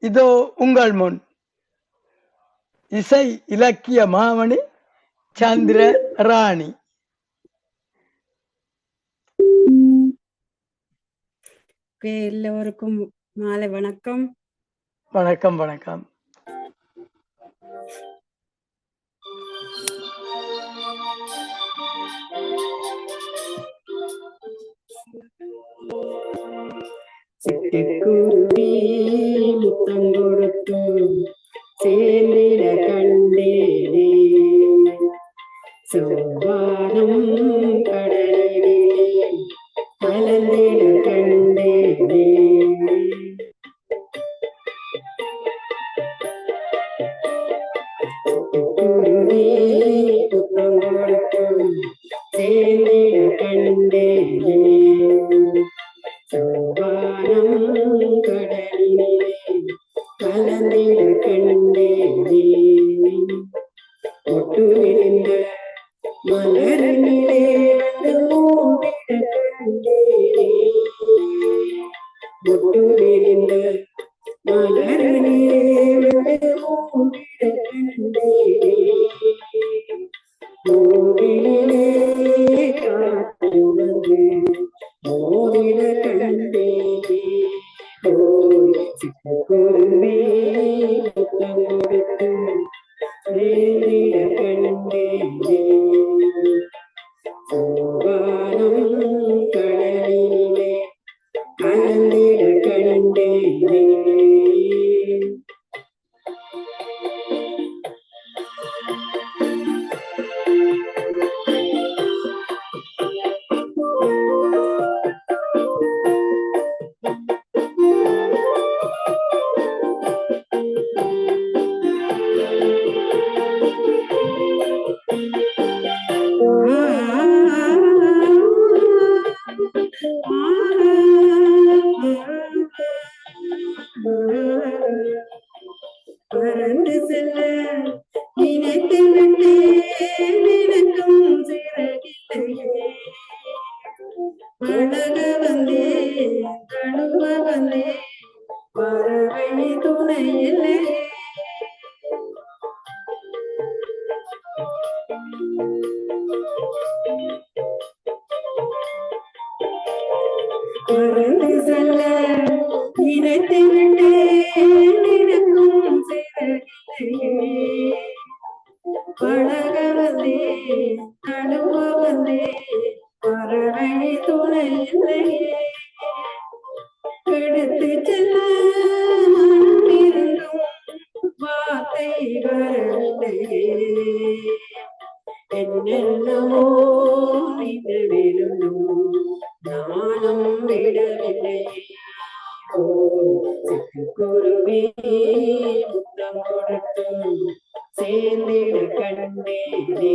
இதோ உங்கள் முன். இசை இலக்கிய மாமணி சந்திர ராணி. எல்லோருக்கும் மாலை வணக்கம். வணக்கம் வணக்கம். சிட்டுக்குருவி முத்தம் கொடுத்து சேர்ந்திட கண்டேனே சோவானம் கடலிலே கலந்திட கண்டேனே ஒட்டு விரிந்த மலரினிலே வந்து மூடிட கண்டேனே ஒட்டு விரிந்த மலரினிலே வந்து மூடிட கண்டேனே மூடிலே வந்து തണലവന്നേ തണുവവന്നേ പറവഴി തുണയില്ലേ പറന്ന് ചെല്ല ഇനത്തെ വിട്ടേ നിനക്കും ചെയ്തേ പഴകവന്നേ சேர்ந்திட கண்டேனே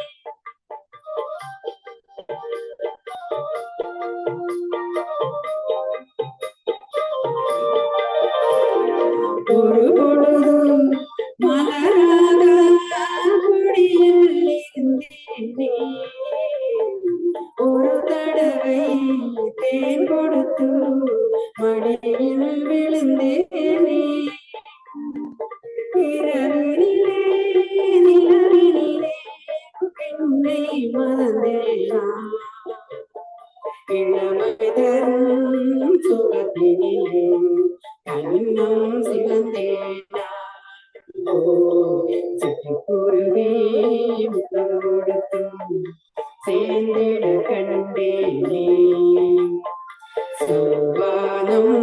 மறந்தேனா இளமைதரும் சுகத்தினிலே கண்ணம் சிவந்தேனா ஓ சிட்டுக்குருவி முத்தம் கொடுத்தும் சேர்ந்திட கண்டேனே சோபானம்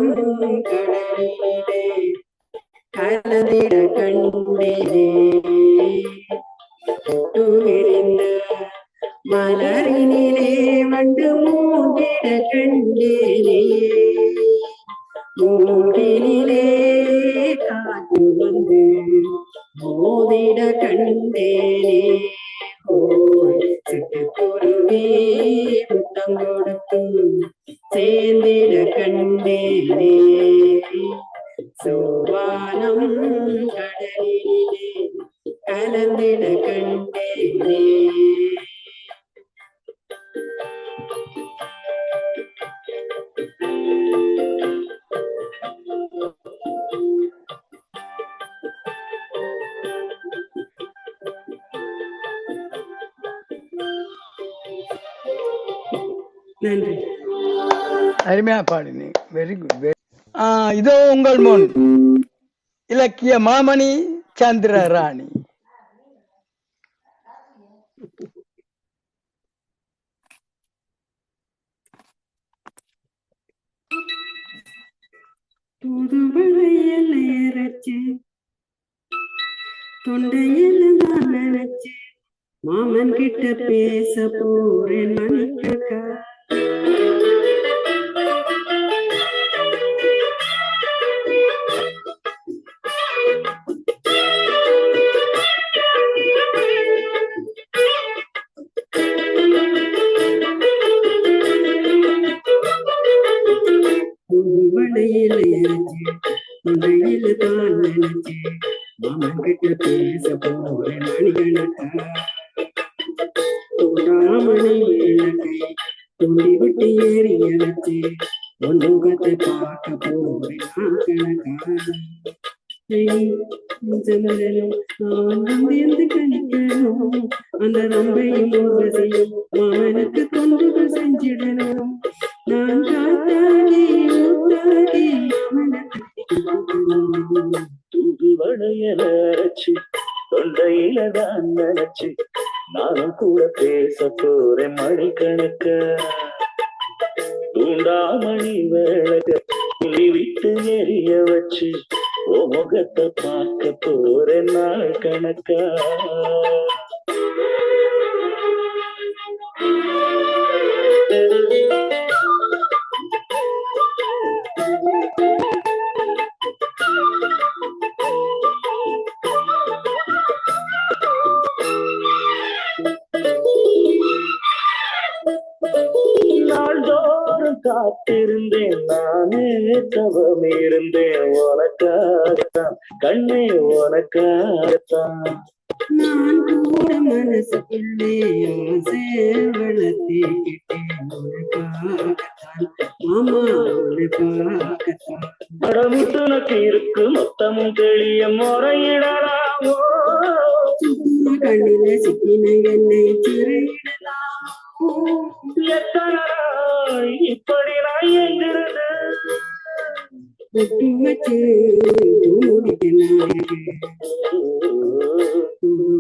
கடலிலே கலந்திட கண்டேனே தொட்டு விரிந்த மலரினிலே வண்டு மூண்டிட கண்டேனே மூடினிலே காத்து வந்து மோதிட கண்டேனே. ஓய் முத்தம் கொடுத்து சேர்ந்திட கண்டேனே. சோவானம் கடலிலே கலந்திட கண்டேனே. அருமையா பாடினீங்க வெரி குட் இதோ உங்கள் முன். இலக்கிய மாமணி சந்திர ராணி. புதுவளையல் ஏறச்சு தொண்டையில் நான் நினைச்சு. மாமன் கிட்ட பேச போறேன் மணிக்கா விட்டு உன் முகத்தை பார்க்க போகிறேன் நான் கணிக்கணும். அந்த ரம்பையும் மாமனுக்கு தொண்டுகள் செஞ்சிடணும். நான் தொண்டையில தான் நினைச்சு நானும் கூட பேச போறேன் மணிக்கணக்க தூண்டாமணி விளக்க புலி விட்டு எரிய வச்சு ஓ முகத்தை பார்க்க போற நாள் கணக்கா? thank you நாள்தோறும் காத்திருந்தேன். நானே தவம் இருந்தேன் உனக்காகத்தான் கண்ணே உனக்காகத்தான். நான் கூட மனசுக்குள்ளே படமுட்டுனக்கு இருக்கு. மொத்தமும் தெளிய முறையிடலாமோ? கண்ணில சிக்கின என்னை சிறையிடலாமோ? எத்தனை இப்படி நான் எங்கிருந்து பொட்டு வச்சு மூடிட்டு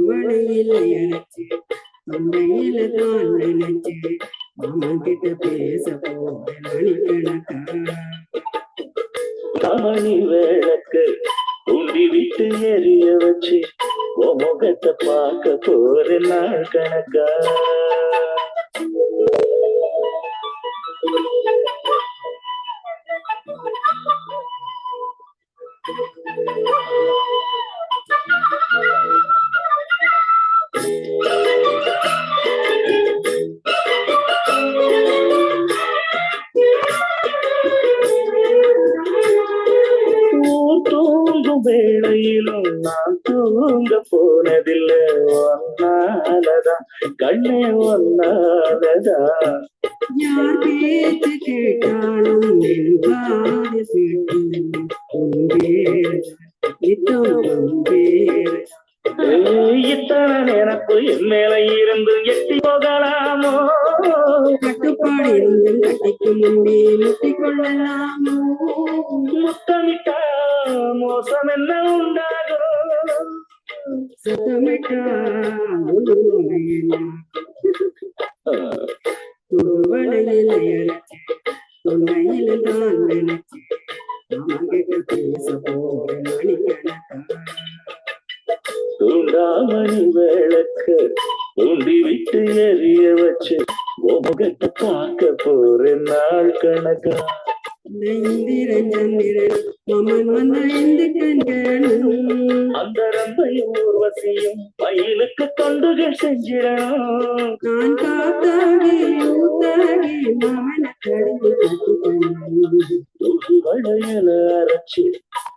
மழையில இறைச்சு தொண்டையில தான் நினைச்சு மாமா கிட்ட பேச போறேன் மணிக்கணக்கா விளக்கு உண்டி விட்டு எரிய வச்சு உன் முகத்தை பார்க்க போற நாள் கணக்கா நான் தூங்க போனதில்லை ஒன்னாலதான் கண்ணே ஒன்னாலதான் யார் பேச்சு கேட்டாலும் இத்தனை நினப்பு என் மேல இருந்து எட்டி போகலாமோ? கட்டுப்பாடு இருந்தும் கட்டிக்கு முன்னே முட்டிக் கொள்ளலாமோ முத்தமிட்டா மோசம் என்ன உண்டாகும்? சத்தமிட்டா நினைச்சு நாம பேச மணிக்கணக்கா தூண்டாமணி விளக்கு தூண்டி விட்டு எரிய வச்சு முகத்தை பார்க்க போற நாள் கணக்கா. மமன் வந்த இந்த கண்களும் அந்த ரம்பையும் ஊர்வசியும் மயிலுக்கு தொண்டுகள் செஞ்சிடணும். நான் காத்தாடி ஊத்தாடி மமன கடிந்து அரைச்சு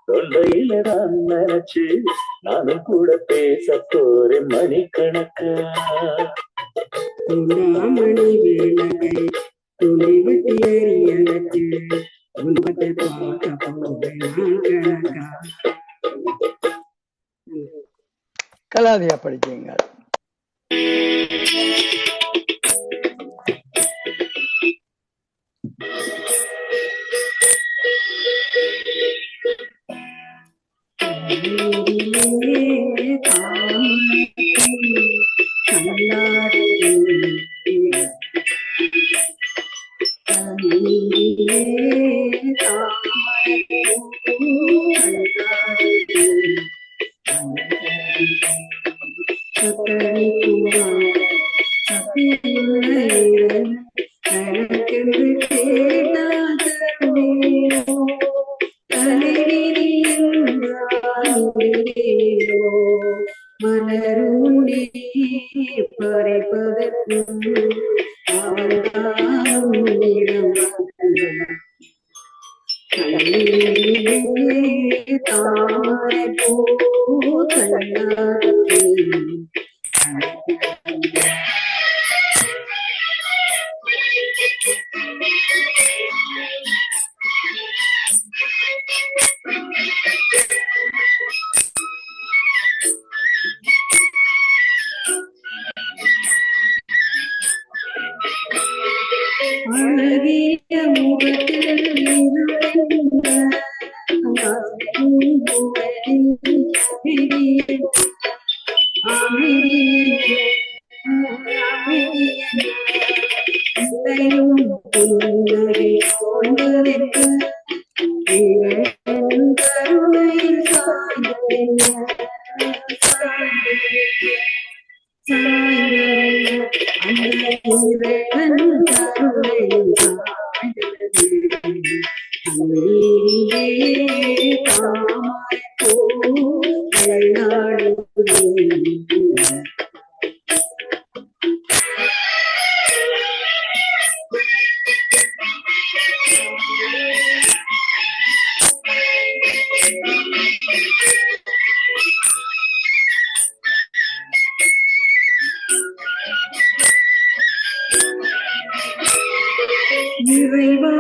தொண்டையில நான் நினைச்சு நானும் கூட பேச போறேன் மணிக்கணக்கா. துண்டாமணி விளக்கை துணி விட்டு எறிய கலாதியா படிக்கீங்க பார்க்க போவேன் Thank you. அழகிய முகத்தில் கருணை இறைவா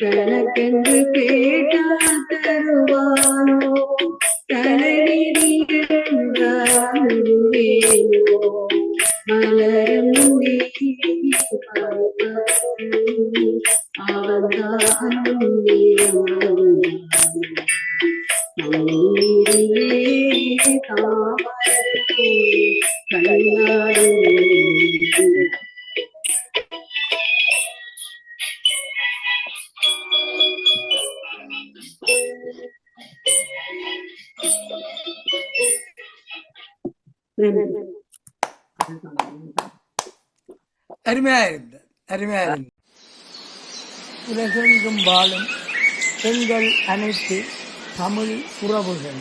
கணக்கென்று கேட்டா தருவானோ தலைவிதி என்றாலுவேனோ மலரும் கண்ணாடு அருமையா இருந்தது அருமையா இருந்தது உலகெங்கும் வாழும் பெண்கள் அனைத்து தமிழ் உறவுகள்